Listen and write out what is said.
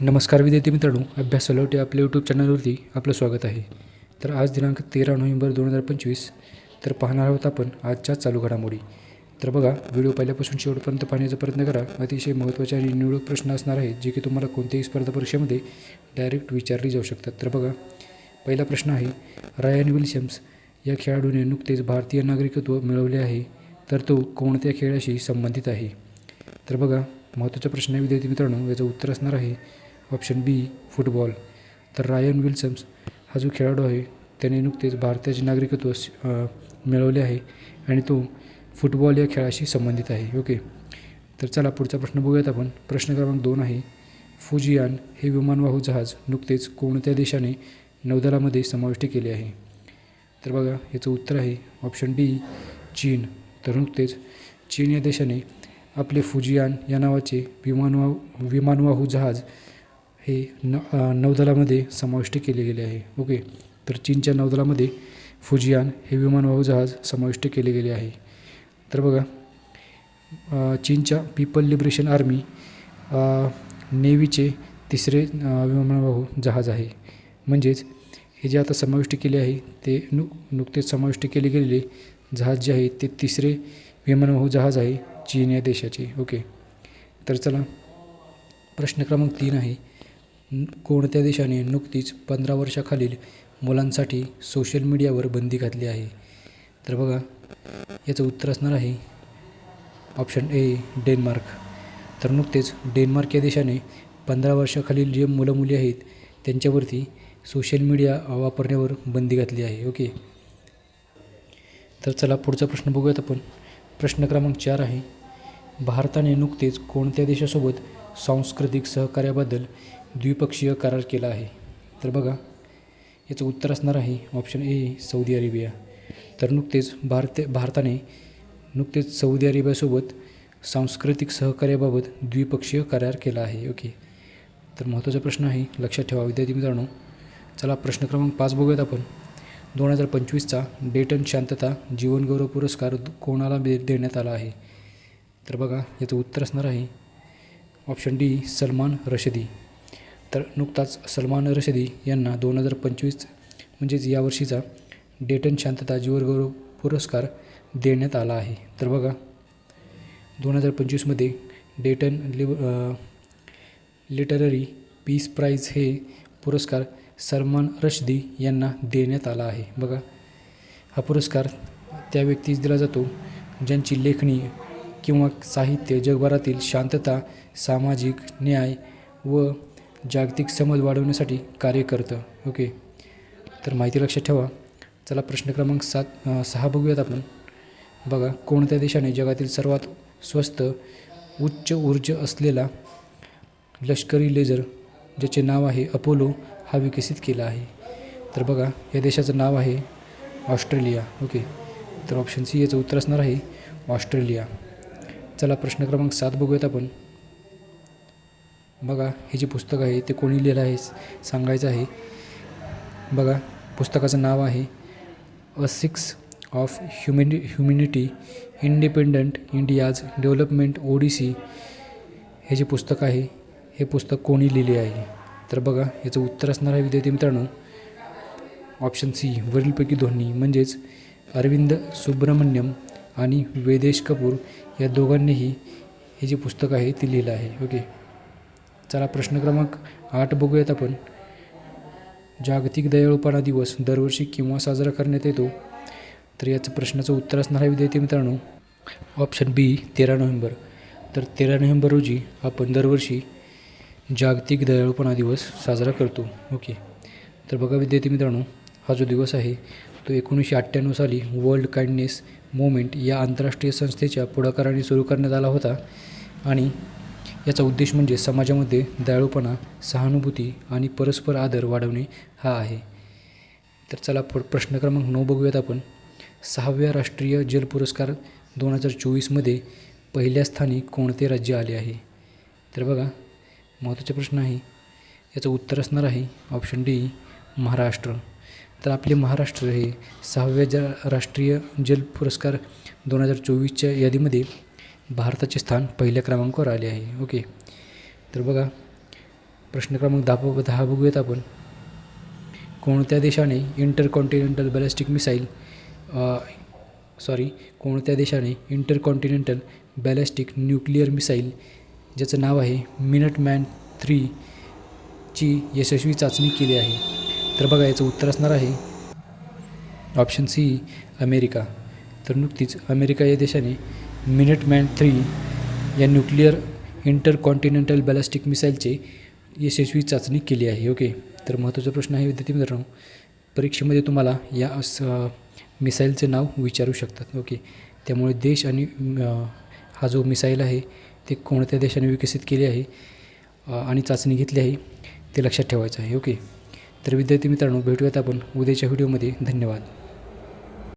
नमस्कार विद्यार्थी मित्रांनो अभ्यास सलवटे आपल्या यूट्यूब चॅनलवरती आपलं स्वागत आहे. तर आज दिनांक तेरा नोव्हेंबर दोन हजार पंचवीस तर पाहणार आहोत आपण आजच्या चालू घडामोडी. तर बघा व्हिडिओ पहिल्यापासून शेवटपर्यंत पाहण्याचा प्रयत्न करा. अतिशय महत्त्वाचे आणि निवडक प्रश्न असणार आहेत जे की तुम्हाला कोणत्याही स्पर्धा परीक्षेमध्ये डायरेक्ट विचारली जाऊ शकतात. तर बघा पहिला प्रश्न आहे रायन विल्यम्स या खेळाडूने नुकतेच भारतीय नागरिकत्व मिळवले आहे तर तो कोणत्या खेळाशी संबंधित आहे? तर बघा महत्त्वाचा प्रश्न आहे विद्यार्थी मित्रांनो याचं उत्तर असणार आहे ऑप्शन बी फुटबॉल. तर रायन विल्सम्स हा जो खेळाडू आहे त्याने नुकतेच भारताचे नागरिकत्व मिळवले आहे आणि तो फुटबॉल या खेळाशी संबंधित आहे. ओके. तर चला पुढचा प्रश्न बघूयात आपण. प्रश्न क्रमांक दोन आहे फुजियान हे विमानवाहू जहाज नुकतेच कोणत्या देशाने नौदलामध्ये समाविष्ट केले आहे? तर बघा याचं उत्तर आहे ऑप्शन डी चीन. तर नुकतेच चीन या देशाने आपले फुजियान या नावाचे विमानवाहू विमानवाहू जहाज हे न नौदलामध्ये समाविष्ट केले गेले आहे. ओके. तर चीनच्या नौदलामध्ये फुजियान हे विमानवाहू जहाज समाविष्ट केले गेले आहे. तर बघा चीनच्या पीपल लिबरेशन आर्मी नेव्हीचे तिसरे विमानवाहू जहाज आहे. म्हणजेच हे जे आता समाविष्ट केले आहे ते नु नुकतेच समाविष्ट केले गेलेले जहाज जे आहे ते तिसरे विमानवाहू जहाज आहे चीन या देशाचे. ओके. तर चला प्रश्न क्रमांक तीन आहे. कोणत्या देशाने नुकतीच पंधरा वर्षाखालील मुलांसाठी सोशल मीडियावर बंदी घातली आहे? तर बघा याचं उत्तर असणार आहे ऑप्शन ए डेन्मार्क तर नुकतेच डेन्मार्क या देशाने पंधरा वर्षाखालील जे मुलं मुली आहेत त्यांच्यावरती सोशल मीडिया वापरण्यावर बंदी घातली आहे ओके? तर चला पुढचा प्रश्न बघूयात आपण. प्रश्न क्रमांक चार आहे भारताने नुकतेच कोणत्या देशासोबत सांस्कृतिक सहकार्याबद्दल द्विपक्षीय करार केला आहे. तर बघा याचं उत्तर असणार आहे ऑप्शन ए सौदी अरेबिया तर नुकतेच भारत भारताने नुकतेच सौदी अरेबियासोबत सांस्कृतिक सहकार्याबाबत द्विपक्षीय करार केला आहे. ओके. तर महत्त्वाचा प्रश्न आहे लक्षात ठेवा विद्यार्थी मित्रांनो. चला प्रश्न क्रमांक पाच बघूयात आपण. दोन हजार पंचवीसचा डेटन शांतता जीवनगौरव पुरस्कार कोणाला देण्यात आला आहे? तर बघा याचं उत्तर असणार आहे. Option D Salman Rushdie. तर नुकताच सलमान रशदी यांना दोन हजार पंचवीस म्हणजेच यावर्षीचा डेटन शांतता जीवनगौरव पुरस्कार देण्यात आला आहे. तर बघा दोन हजार पंचवीसमध्ये Dayton lib Literary Peace Prize हे पुरस्कार सलमान रशदी यांना देण्यात आला आहे. बघा हा पुरस्कार त्या व्यक्तीस दिला जातो ज्यांची लेखणी किंवा साहित्य जगभरातील शांतता सामाजिक न्याय व जागतिक समज वाढवण्यासाठी कार्य करतं. ओके. तर माहिती लक्षात ठेवा. चला प्रश्न क्रमांक सात सहा बघूयात आपण. बघा कोणत्या देशाने जगातील सर्वात स्वस्त उच्च ऊर्जा असलेला लष्करी लेझर ज्याचे नाव आहे अपोलो हा विकसित केला आहे? तर बघा या देशाचं नाव आहे ऑस्ट्रेलिया. ओके. तर ऑप्शन सी याचं उत्तर असणार आहे ऑस्ट्रेलिया. चला प्रश्न क्रमांक सात बघूयात आपण. बघा हे जे पुस्तक आहे ते कोणी लिहिलं आहे सांगायचं आहे. बघा पुस्तकाचं नाव आहे a six of ह्युमॅनि humanity independent India's development odyssey हे जे पुस्तक आहे हे पुस्तक कोणी लिहिले आहे? तर बघा याचं उत्तर असणार आहे विद्यार्थी मित्रांनो. ऑप्शन सी वरीलपैकी दोन्ही म्हणजेच अरविंद सुब्रमण्यम आणि वेदेश कपूर या दोघांनीही हे जे पुस्तक आहे ते लिहिलं आहे. ओके चला प्रश्न क्रमांक आठ बघूयात आपण. जागतिक दयाळूपणा दिवस दरवर्षी किंवा साजरा करण्यात येतो. तर याचं प्रश्नाचं उत्तर असणार आहे विद्यार्थी मित्रांनो. ऑप्शन बी तेरा नोव्हेंबर. तर तेरा नोव्हेंबर रोजी आपण दरवर्षी जागतिक दयाळूपणा दिवस साजरा करतो. ओके. तर बघा विद्यार्थी मित्रांनो हा जो दिवस आहे तो एकोणीसशे अठ्ठ्याण्णव साली वर्ल्ड काइंडनेस मुवमेंट या आंतरराष्ट्रीय संस्थेच्या पुढाकाराने सुरू करण्यात आला होता. आणि याचा उद्देश म्हणजे समाजामध्ये दयाळूपणा सहानुभूती आणि परस्पर आदर वाढवणे हा आहे. तर चला प प्रश्न क्रमांक नऊ बघूयात आपण. सहाव्या राष्ट्रीय जल पुरस्कार दोन हजार चोवीसमध्ये पहिल्या स्थानी कोणते राज्य आले आहे? तर बघा महत्त्वाचा प्रश्न आहे. याचं उत्तर असणार आहे ऑप्शन डी महाराष्ट्र. तर आपले महाराष्ट्र हे सहाव्या ज राष्ट्रीय जल पुरस्कार दोन हजार चोवीसच्या यादीमध्ये भारताचे स्थान पहिल्या क्रमांकावर आले आहे. ओके. तर बघा प्रश्न क्रमांक दहा दहा बघूयात आपण. कोणत्या देशाने इंटरकॉन्टिनेंटल बॅलिस्टिक मिसाईल सॉरी कोणत्या देशाने इंटरकॉन्टिनेंटल बॅलिस्टिक न्यूक्लिअर मिसाईल ज्याचं नाव आहे मिनट मॅन थ्री ची यशस्वी चाचणी केली आहे? तर बघा याचं उत्तर असणार आहे ऑप्शन सी अमेरिका. तर नुकतीच अमेरिका या देशाने मिनिट मॅन थ्री या न्यूक्लिअर इंटरकॉन्टिनेंटल बॅलिस्टिक मिसाईलचे यशस्वी चाचणी केली आहे. ओके. तर महत्त्वाचा प्रश्न आहे विद्यार्थी मित्रांनो परीक्षेमध्ये तुम्हाला या स मिसाईलचे नाव विचारू शकतात. ओके. त्यामुळे देश आणि हा जो मिसाईल आहे ते कोणत्या देशाने विकसित केले आहे आणि चाचणी घेतली आहे ते लक्षात ठेवायचं आहे. ओके. तर विद्यार्थी मित्रांनो भेटूयात आपण उद्याच्या व्हिडिओमध्ये. धन्यवाद.